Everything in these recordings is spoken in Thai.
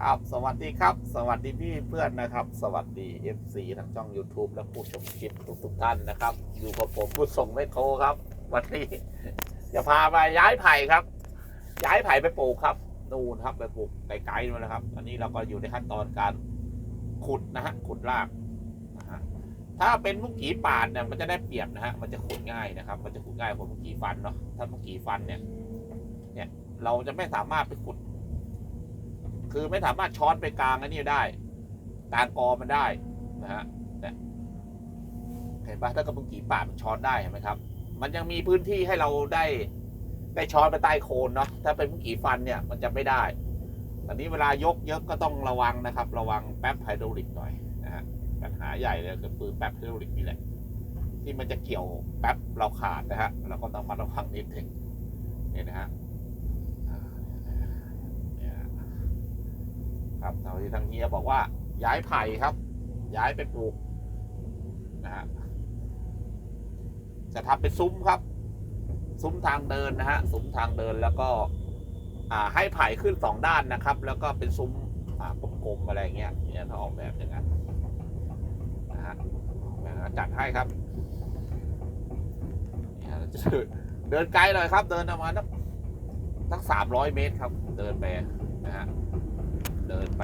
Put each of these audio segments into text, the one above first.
ครับสวัสดีครับ สวัสดีพี่เพื่อนนะครับ สวัสดี FC ทางช่อง YouTube และผู้ชมคลิปทุกๆท่านนะครับ อยู่กับผมผู้ส่งแม่โคครับ วันนี้จะพามาย้ายไผ่ครับ ย้ายไผ่ไปปลูกครับนู่นครับไปปลูกไกลๆนู่นนะครับอันนี้เราก็อยู่ในขั้นตอนการขุดนะฮะขุดรากนะฮะถ้าเป็นมุกีปาดเนี่ยมันจะได้เปรียบนะฮะมันจะขุดง่ายนะครับ มันจะขุดง่ายกว่ามุกีฟันเนาะถ้ามุกกีฟันเนี่ย เนี่ยเราจะไม่สามารถไปขุด คือไม่สามารถช้อนไปกลางอันนี้ได้กลางกอมันได้นะฮะเห็นปะถ้ากระปุกกี่ป่ามันช้อนได้เห็นไหมครับ มันยังมีพื้นที่ให้เราได้ได้ช้อนไปใต้โคนเนาะถ้าเป็นมุกกี่ฟันเนี่ยมันจะไม่ได้ตอนนี้เวลายกเยอะก็ต้องระวังนะครับ ระวังแป๊บไฮดรอลิกหน่อยนะฮะปัญหาใหญ่เลยคือปืนแป๊บไฮดรอลิกนี่แหละที่มันจะเกี่ยวแป๊บเราขาดนะฮะเราก็ต้องมาระวังนิดหนึ่งเนี่ยนะฮะอ่าเนี่ยนะ ครับทางที่ทางเฮียบอกว่าย้ายไผ่ครับ ย้ายไปปลูกนะฮะจะทำเป็นซุ้มครับ ซุ้มทางเดินนะฮะซุ้มทางเดินแล้วก็ อ่าให้ไผ่ขึ้นสองด้านนะครับ แล้วก็เป็นซุ้มอ่ากลมๆอะไรเงี้ยเนี่ยถ้าออกแบบอย่างนั้นนะฮะจัดให้ครับเดินไกลหน่อยครับ เดินประมาณสักสักสามร้อยเมตรครับ เดินไปนะฮะ เดินไป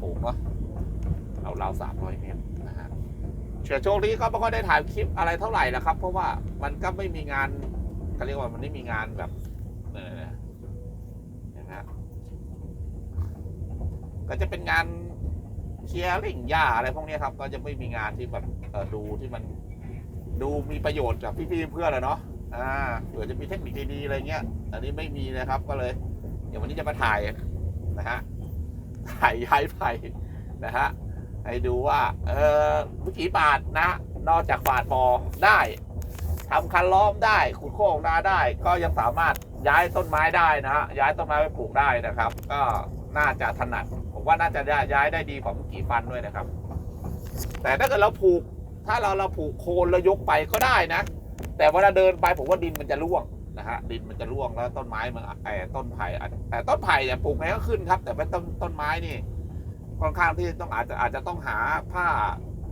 ปลูกเนาะเราราสามร้อยเมตรนะฮะเชื่อโชคนี้ก็ไม่ค่อยได้ถ่ายคลิปอะไรเท่าไหร่นะครับ เพราะว่ามันก็ไม่มีงานเขาเรียกว่ามันไม่มีงานแบบเออนะฮะก็จะเป็นงานเคลียร์ลิ่งหญ้าอะไรพวกนี้ครับ ก็จะไม่มีงานที่แบบดูที่มันดูมีประโยชน์กับพี่ๆเพื่อนเลยเนาะอ่าเผื่อจะมีเทคนิคดีๆอะไรเงี้ย อันนี้ไม่มีนะครับก็เลย เดี๋ยววันนี้จะมาถ่ายนะฮะ ถ่ายย้ายไผ่นะฮะให้ดูว่าเออเมื่อกี้ปาดนะ นอกจากปาดบอได้ทำคันล้อมได้ขุดโค้งนาได้ ก็ยังสามารถย้ายต้นไม้ได้นะฮะย้ายต้นไม้ไปปลูกได้นะครับ ก็น่าจะถนัดผมว่าน่าจะย้ายได้ดีกว่าเมื่อกี้ฟันด้วยนะครับ แต่ถ้าเกิดเราผูก ถ้าเราเราผูกโคนแล้วยกไปก็ได้นะ แต่เวลาเดินไปผมว่าดินมันจะร่วง นะฮะดินมันจะร่วงแล้วต้นไม้มันไอ้ต้นไผ่แต่ต้นไผ่เนี่ยปลูกไงก็ขึ้นครับ แต่เป็นต้นต้นไม้นี่ค่อนข้างที่ต้องอาจจะอาจจะต้องหาผ้า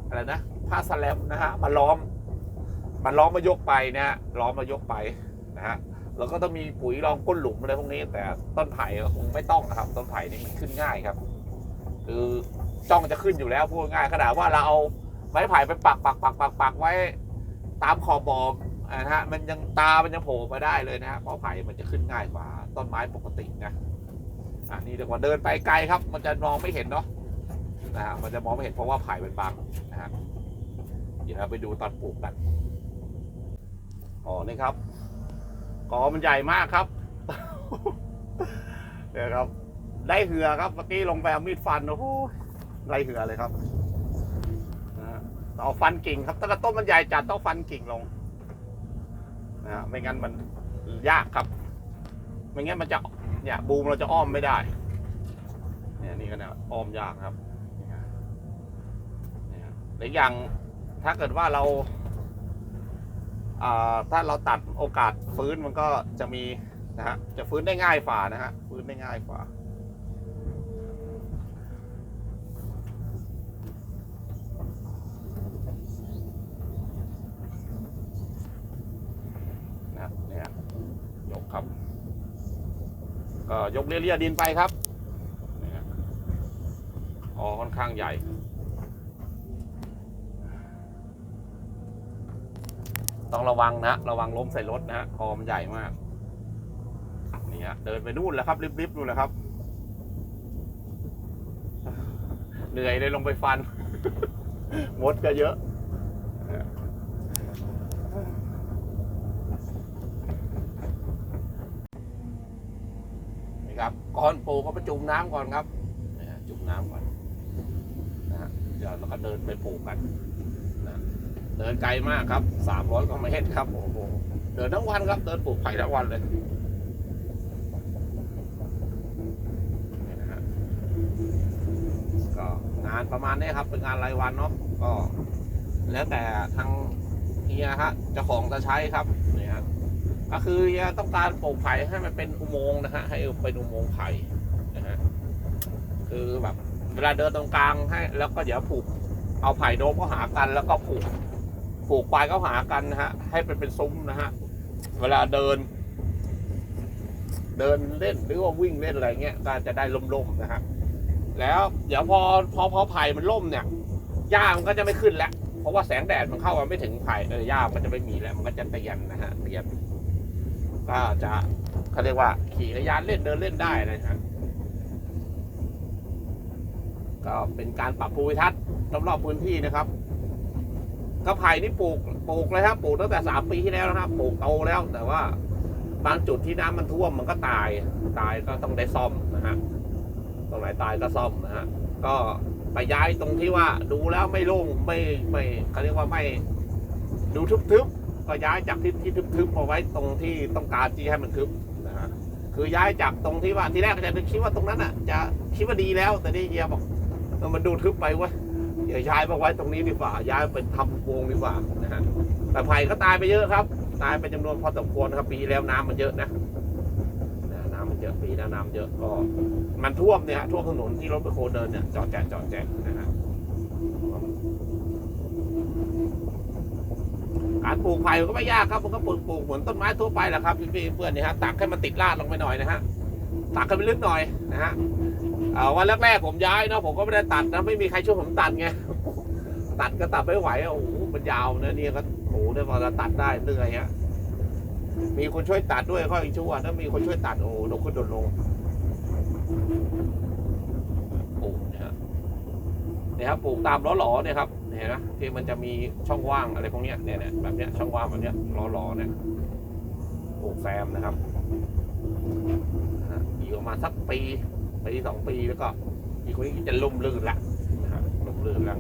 อะไรนะผ้าสแลมนะฮะมาล้อมมันล้อมมายกไปนะฮะล้อมมายกไปนะฮะแล้วก็ต้องมีปุ๋ยรองก้นหลุมอะไรพวกนี้ แต่ต้นไผ่คงไม่ต้องนะครับต้นไผ่นี่มันขึ้นง่ายครับคือจ้องจะขึ้นอยู่แล้วพูดง่ายขนาดว่าเราเอาไม้ไผ่ไปปักปักปักปักปักไว้ ตามขอบบ่อ นะฮะมันยังตามันยังโผล่มาได้เลยนะฮะเพราะไผ่มันจะขึ้นง่ายกว่าต้นไม้ปกตินะอ่านี่เดี๋ยวว่าเดินไปไกลครับ มันจะมองไม่เห็นเนาะนะฮะมันจะมองไม่เห็นเพราะว่าไผ่เป็นบางนะฮะเดี๋ยวเราไปดูตอนปลูกกันอ๋อนี่ครับกอมันใหญ่มากครับเดี๋ยวครับ ได้เหือครับเมื่อกี้ลงไปเอามีดฟันโอ้โหไล่เหือเลยครับนะฮะเอฟันกิ่งครับถ้าเกิดต้นมันใหญ่จัดต้องฟันกิ่งลง นะฮะไม่งั้นมันยากครับ ไม่งั้นมันจะเนี่ยบูมเราจะอ้อมไม่ได้ เนี่ยนี่ก็เนี่ยอ้อมยากครับเนี่ยหรืออย่างถ้าเกิดว่าเราอ่าถ้าเราตัดโอกาสฟื้นมันก็จะมีนะฮะจะฟื้นได้ง่ายฝ่านะฮะฟื้นได้ง่ายฝ่านะเนี่ยยกครับ ก็ยกเลี่ยๆดินไปครับอ๋อค่อนข้างใหญ่ต้องระวังนะระวังล้มใส่รถนะฮะคอมันใหญ่มากนี่ฮะเดินไปนู่นแล้วครับริบๆนู่นแหละครับ เหนื่อยเลยลงไปฟัน มดก็เยอะ นี่ครับ ก่อนปลูกก็ไปจุ่มน้ำก่อนครับจุ่มน้ำก่อนนะฮะเดี๋ยวเราก็เดินไปปลูกกันนะเดินไกลมากครับสามร้อยกว่าเมตรครับโอ้โหเดินทั้งวันครับ เดินปลูกไผ่ทั้งวันเลยนะฮะก็งานประมาณนี้ครับ เป็นงานรายวันเนาะก็ แล้วแต่ทางเฮียฮะเจ้าของจะใช้ครับ ก็คือต้องการปลูกไผ่ให้มันเป็นอุโมงค์นะฮะให้เป็นอุโมงค์ไผ่นะฮะคือแบบเวลาเดินตรงกลางให้ แล้วก็เดี๋ยวผูกเอาไผ่โดมเขาหากัน แล้วก็ผูกผูกปลายเขาหากันนะฮะ ให้เป็นเป็นซุ้มนะฮะเวลาเดิน เดินเล่นหรือว่าวิ่งเล่นอะไรเงี้ยก็จะได้ล่มๆนะฮะแล้วเดี๋ยวพอพอพอไผ่มันล่มเนี่ยหญ้ามันก็จะไม่ขึ้นแล้ว เพราะว่าแสงแดดมันเข้ามาไม่ถึงไผ่เออหญ้ามันจะไม่มีแล้ว มันก็จะเตียนนะฮะเตียน ก็จะเขาเรียกว่า ขี่จักรยานเล่นเดินเล่นได้นะฮะก็เป็นการปรับภูมิทัศน์รอบๆพื้นที่นะครับกระไผ่นี่ปลูกปลูกเลยครับปลูกตั้งแต่สามปีที่แล้วนะครับปลูกโตแล้ว แต่ว่าบางจุดที่น้ำมันท่วมมันก็ตายตายก็ต้องได้ซ่อมนะฮะตรงไหนตายก็ซ่อมนะฮะก็ไปย้ายตรงที่ว่าดูแล้วไม่โล่งไม่ไม่เขาเรียกว่าไม่ดูทึบๆ ก็ย้ายจากที่ที่ทึบๆมาไว้ตรงที่ต้องการที่ให้มันทึบนะฮะคือย้ายจากตรงที่ว่าที่แรกก็จะคิดว่าตรงนั้นอะ จะคิดว่าดีแล้ว แต่นี่เฮียบอกมันดูทึบไปเว้ยเดี๋ยวย้ายมาไว้ตรงนี้ดีกว่า ย้ายไปทำวงดีกว่านะฮะแต่ไผ่ก็ตายไปเยอะครับ ตายไปจำนวนพอสมควรครับปีแล้วน้ำมันเยอะนะน้ำมันเยอะปีแล้วน้ำเยอะก็ มันท่วมเนี่ยท่วมถนนที่รถไปโคเดินเนี่ยจอดแจกจอดแจกนะฮะ การปลูกไผ่ก็ไม่ยากครับมันก็ปลูกปลูกเหมือนต้นไม้ทั่วไปแหละครับพี่เพื่อนๆเนี่ยฮะตักให้มันติดรากลงไปหน่อยนะฮะตักให้มันลึกหน่อยนะฮะวันแรกๆผมย้ายเนาะผมก็ไม่ได้ตัดนะไม่มีใครช่วยผมตัดไงตัดก็ตัดไม่ไหวโอ้โหมันยาวนะเนี่ยก็โอ้โหเนี่ยพอเราตัดได้เหนื่อยฮะมีคนช่วยตัดด้วยก็อีกชั่วถ้ามีคนช่วยตัดโอ้โหดนขึ้นโดนลงปลูกเนี่ยฮะเนี่ยครับปลูกตามล้อหลอๆเนี่ยครับ เห็นไหมที่มันจะมีช่องว่างอะไรพวกนี้เนี่ยเนี่ยแบบเนี้ยช่องว่างแบบเนี้ยล้อๆเนี่ยปลูกแซมนะครับนะฮะอีกประมาณสักปีปีสองปีแล้วก็ อีกคนนี้จะลุ่มลื่นละนะฮะลุ่มลื่นแล้ว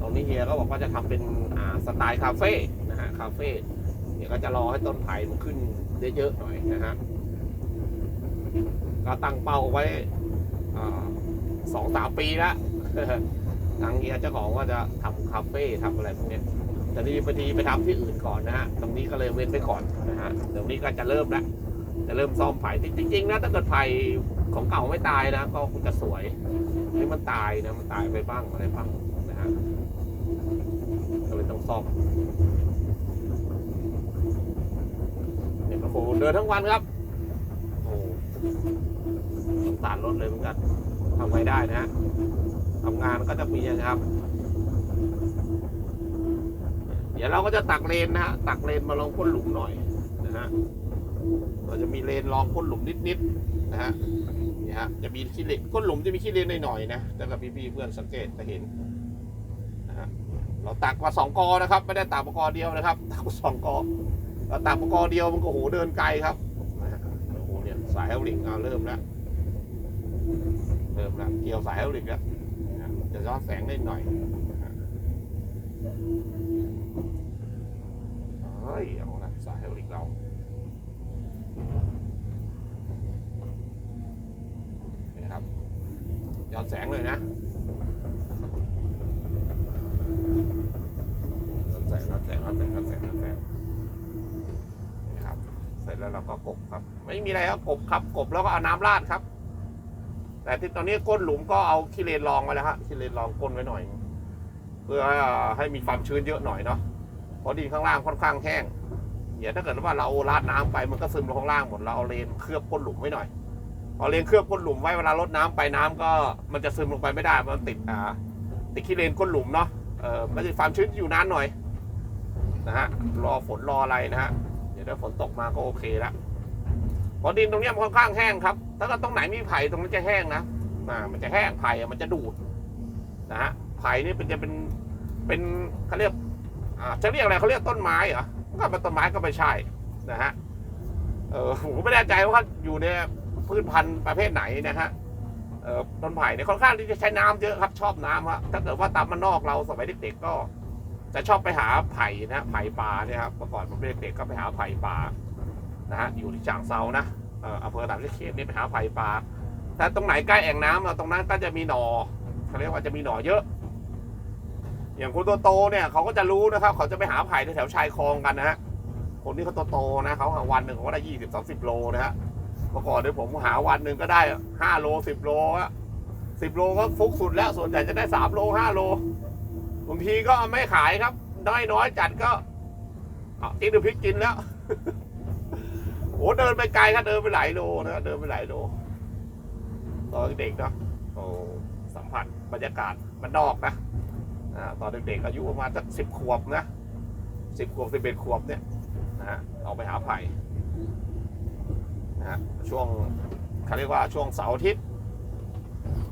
ตรงนี้เฮียก็บอกว่าจะทำเป็นอ่าสไตล์คาเฟ่นะฮะคาเฟ่เฮียก็จะรอให้ต้นไผ่มันขึ้นเยอะๆหน่อยนะฮะก็ตั้งเป้าไว้สองสามปีละ ทางเฮียเจ้าของว่าจะทำคาเฟ่ทำอะไรพวกนี้แต่ดีพอดีไปทำที่อื่นก่อนนะฮะ ตรงนี้ก็เลยเว้นไปก่อนนะฮะเดี๋ยวนี้ก็จะเริ่มละจะเริ่มซ่อมไผ่จริงๆนะถ้าเกิดไผ่ของเก่าไม่ตายนะ ก็คงจะสวยนี่มันตายนะมันตายไปบ้างอะไรบ้างนะฮะก็เลยต้องซ่อมเนี่ยโอ้โหเดินทั้งวันครับโอ้สงสารรถเลยเหมือนกันทำไงได้นะฮะ ทำงานก็จะมีนะครับ เดี๋ยวเราก็จะตักเลนนะฮะตักเลนมาลองพ่นหลุมหน่อยนะฮะเราจะมีเลนรองพ่นหลุมนิดๆนะฮะนี่ฮะจะมีขี้เล็กก้นหลุมจะมีขี้เลนหน่อยๆนะแต่กับพี่ๆเพื่อนสังเกตจะเห็นนะฮะเราตักมาสองกอนะครับไม่ได้ตักมากอเดียวนะครับตักมาสองกอเราตักมากอเดียวมันก็โหเดินไกลครับโอ้โหเนี่ยสายเฮลลิงเอาเริ่มแล้วเริ่มแล้วเกี่ยวสายเฮลลิงแล้ว จะย้อนแสงนิดหน่อยเฮ้ยเอาละสายเฮลลิงเรานี่นะครับย้อนแสงเลยนะย้อนแสงย้อนแสงย้อนแสงย้อนแสงย้อนแสงนี่ครับ เสร็จแล้วเราก็กบครับ ไม่มีอะไรครับกบครับกบแล้วก็เอาน้ำราดครับ แต่ที่ตอนนี้ก้นหลุมก็เอาขี้เลนรองไว้แล้วฮะขี้เลนรองก้นไว้หน่อย เพื่อให้มีความชื้นเยอะหน่อยเนาะเพราะดินข้างล่างค่อนข้างแห้งเดี๋ยวถ้าเกิดว่าเราราดน้ำไปมันก็ซึมลงข้างล่างหมดเราเอาเลนเคลือบก้นหลุมไว้หน่อยพอเลนเคลือบก้นหลุมไว้เวลารดน้ำไปน้ำก็มันจะซึมลงไปไม่ได้มันติดอ่าติดขี้เลนก้นหลุมเนาะเออมันจะความชื้นอยู่นานหน่อยนะฮะรอฝนรออะไรนะฮะเดี๋ยวถ้าฝนตกมาก็โอเคละเพอดินตรงนี้มันค่อนข้างแห้งครับ ถ้าเกิดตรงไหนมีไผ่ตรงนั้นจะแห้งนะอ่ามันจะแห้งไผ่มันจะดูดนะฮะไผ่นี่เป็นจะเป็นเป็นเขาเรียกอ่าจะเรียกอะไรเขาเรียกต้นไม้เหรอก็เป็นต้นไม้ก็ไม่ใช่นะฮะเออผมไม่แน่ใจว่าอยู่ในพืชพันธุ์ประเภทไหนนะฮะเอ่อต้นไผ่เนี่ยค่อนข้างที่จะใช้น้ำเยอะครับชอบน้ำครับถ้าเกิดว่าตามมานนอกเราสมัยเด็กๆก็จะชอบไปหาไผ่นะไผ่ป่าเนี่ยครับเมื่อก่อนผมเป็นเด็กๆก็ไปหาไผ่ป่า นะฮะอยู่ที่ฉางเซานะอำเภอตากเขตนี่ไปหาไผ่ป่าแต่ตรงไหนใกล้แอ่งน้ำอะตรงนั้นก็จะมีหนอเขาเรียกว่าจะมีหนอเยอะ อย่างคุณโตๆเนี่ยเขาก็จะรู้นะครับ เขาจะไปหาไผ่แถวชายคลองกันนะฮะคนที่เขาโตๆนะเขาหาวันหนึ่งเขาก็ได้ยี่สิบสามสิบโลนะฮะเมื่อก่อนเนี่ยผมหาวันหนึ่งก็ได้ห้าโลสิบโลอะสิบโลก็ฟุกสุดแล้วส่วนใหญ่จะได้สามโลห้าโลบางทีก็ไม่ขายครับ น้อยน้อยจัดก็เอาจิ้มน้ำพริกกินแล้ว โอ้เดินไปไกลครับเดินไปหลายโลนะเดินไปหลายโลตอนเด็กเนาะโอ้สัมผัสบรรยากาศมันนอกนะอ่าตอนเด็กๆอายุประมาณสักสิบขวบนะสิบขวบสิบเอ็ดขวบเนี่ยนะฮะออกไปหาไผ่นะฮะช่วงเขาเรียกว่าช่วงเสาร์อาทิตย์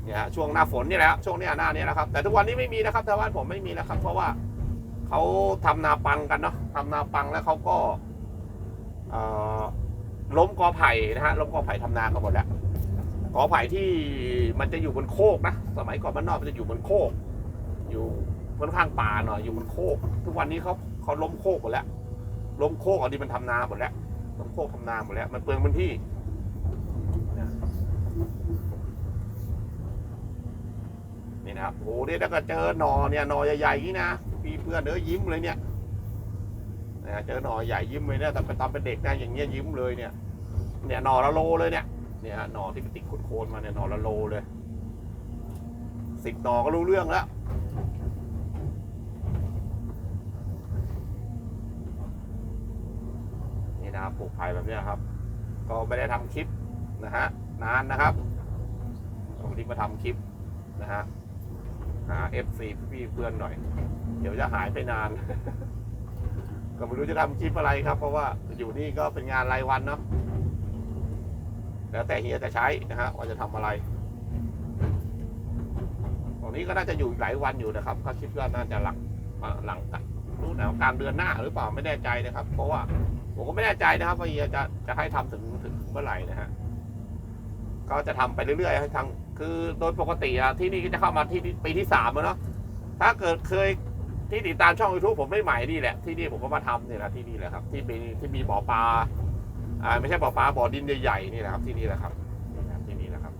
เนี่ยฮะช่วงหน้าฝนนี่แหละช่วงนี้หน้าเนี้ยนะครับ แต่ทุกวันนี้ไม่มีนะครับชาวบ้านผมไม่มีแล้วครับ เพราะว่าเขาทำนาปังกันเนาะทำนาปังแล้วเขาก็เอ่อ ล้มกอไผ่นะฮะล้มกอไผ่ทำนากันหมดแล้วกอไผ่ที่มันจะอยู่บนโคกนะสมัยก่อนบ้านนอกมันจะอยู่บนโคก อยู่ค่อนข้างป่าหน่อยอยู่บนโคก ทุกวันนี้เขาเขาล้มโคกหมดแล้วล้มโคกเอาดีมันทำนาหมดแล้วล้มโคกทำนาหมดแล้ว มันเปลืองพื้นที่นี่นะครับโอ้โหเนี่ยถ้าเกิดเจอหนอเนี่ยหนอใหญ่ๆอย่างนี้นะพี่เพื่อนเด้อยิ้มเลยเนี่ย นะเจอหน่อใหญ่ยิ้มเลยเนี่ยแต่ตอนเป็นเด็กนะอย่างเงี้ยยิ้มเลยเนี่ย เนี่ยหน่อละโลเลยเนี่ยเนี่ยฮะหน่อที่ไปติดโคนมาเนี่ยหน่อละโลเลยสิบหน่อก็รู้เรื่องแล้วนี่นะครับปลูกไผ่แบบเนี้ยครับ ก็ไม่ได้ทำคลิปนะฮะนานนะครับวันนี้มาทำคลิปนะฮะหา FC พี่เพื่อนหน่อย เดี๋ยวจะหายไปนาน ก็ไม่รู้จะทำคลิปอะไรครับ เพราะว่าอยู่นี่ก็เป็นงานรายวันเนาะแล้วแต่เฮียจะใช้นะฮะว่าจะทำอะไร ตรงนี้ก็น่าจะอยู่หลายวันอยู่นะครับก็คิดว่าน่าจะหลังหลังกันรู้นะกลางเดือนหน้าหรือเปล่าไม่แน่ใจนะครับ เพราะว่าผมก็ไม่แน่ใจนะครับว่าเฮียจะจะให้ทำถึงถึงเมื่อไหร่นะฮะก็จะทำไปเรื่อยๆให้ทางคือโดยปกติอะที่นี่ก็จะเข้ามาที่ปีที่สามแล้วเนาะถ้าเกิดเคย ที่ติดตามช่อง YouTube ผมไม่ใหม่นี่แหละ ที่นี่ผมก็มาทำนี่แหละที่นี่แหละครับ ที่มีที่มีบ่อปลาอ่าไม่ใช่บ่อปลาบ่อดินใหญ่ๆนี่แหละครับที่นี่แหละครับนี่นะครับที่นี่แหละครับ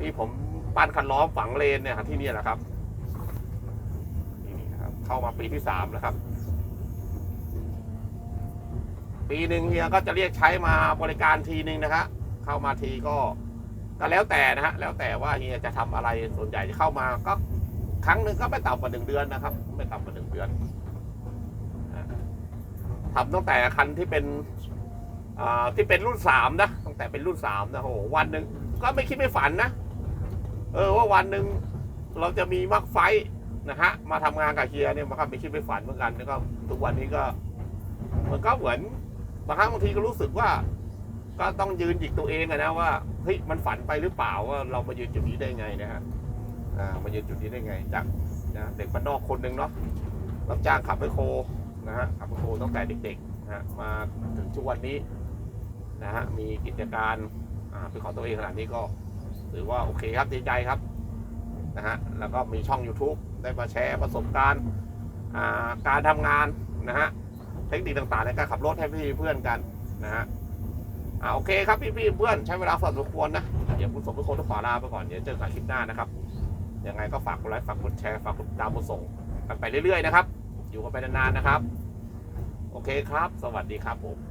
นี่ผมปั้นคันล้อมฝังเลนเนี่ยครับที่นี่แหละครับที่นี่ครับเข้ามาปีที่สามแล้วครับ ปีหนึ่งเฮียก็จะเรียกใช้มาบริการทีหนึ่งนะฮะเข้ามาทีก็ก็แล้วแต่นะฮะแล้วแต่ว่าเฮียจะทำอะไรส่วนใหญ่จะเข้ามาก็ ครั้งหนึ่งก็ไม่ต่ำกว่าหนึ่งเดือนนะครับ ไม่ต่ำกว่าหนึ่งเดือนทำตั้งแต่คันที่เป็นที่เป็นรุ่นสามนะตั้งแต่เป็นรุ่นสามนะโหวันหนึ่งก็ไม่คิดไม่ฝันนะเออว่าวันหนึ่งเราจะมีมักไฟนะฮะมาทำงานกับเฮียเนี่ยมันก็ไม่คิดไม่ฝันเหมือนกันแล้วก็ทุกวันนี้ก็มันก็เหมือนบางครั้งบางทีก็รู้สึกว่า ก็ต้องยืนหยิกตัวเองนะว่าเฮ้ยมันฝันไปหรือเปล่าว่าเรามายืนจุดนี้ได้ไงนะฮะ อ่ามายืนจุดนี้ได้ไงจากนะเด็กบ้านนอกคนหนึ่งเนาะรับจ้างขับไมโครนะฮะขับไมโครตั้งแต่เด็กๆนะฮะมาถึงทุกวันนี้นะฮะมีกิจการอ่าเป็นของตัวเองขนาดนี้ก็ถือว่าโอเคครับดีใจครับนะฮะแล้วก็มีช่อง YouTube ได้มาแชร์ประสบการณ์อ่าการทำงานนะฮะเทคนิคต่างๆในการขับรถให้พี่เพื่อนกันนะฮะอ่าโอเคครับพี่ๆเพื่อนใช้เวลาพอสมควรนะเดี๋ยวคุณสมทุกคนต้องขอลาไปก่อนเดี๋ยวเจอกันคลิปหน้านะครับ ยังไงก็ฝากกดไลค์ฝากกดแชร์ฝากกดติดตามกดส่งกันไปเรื่อยๆนะครับ อยู่กันไปนานๆนะครับ โอเคครับ สวัสดีครับผม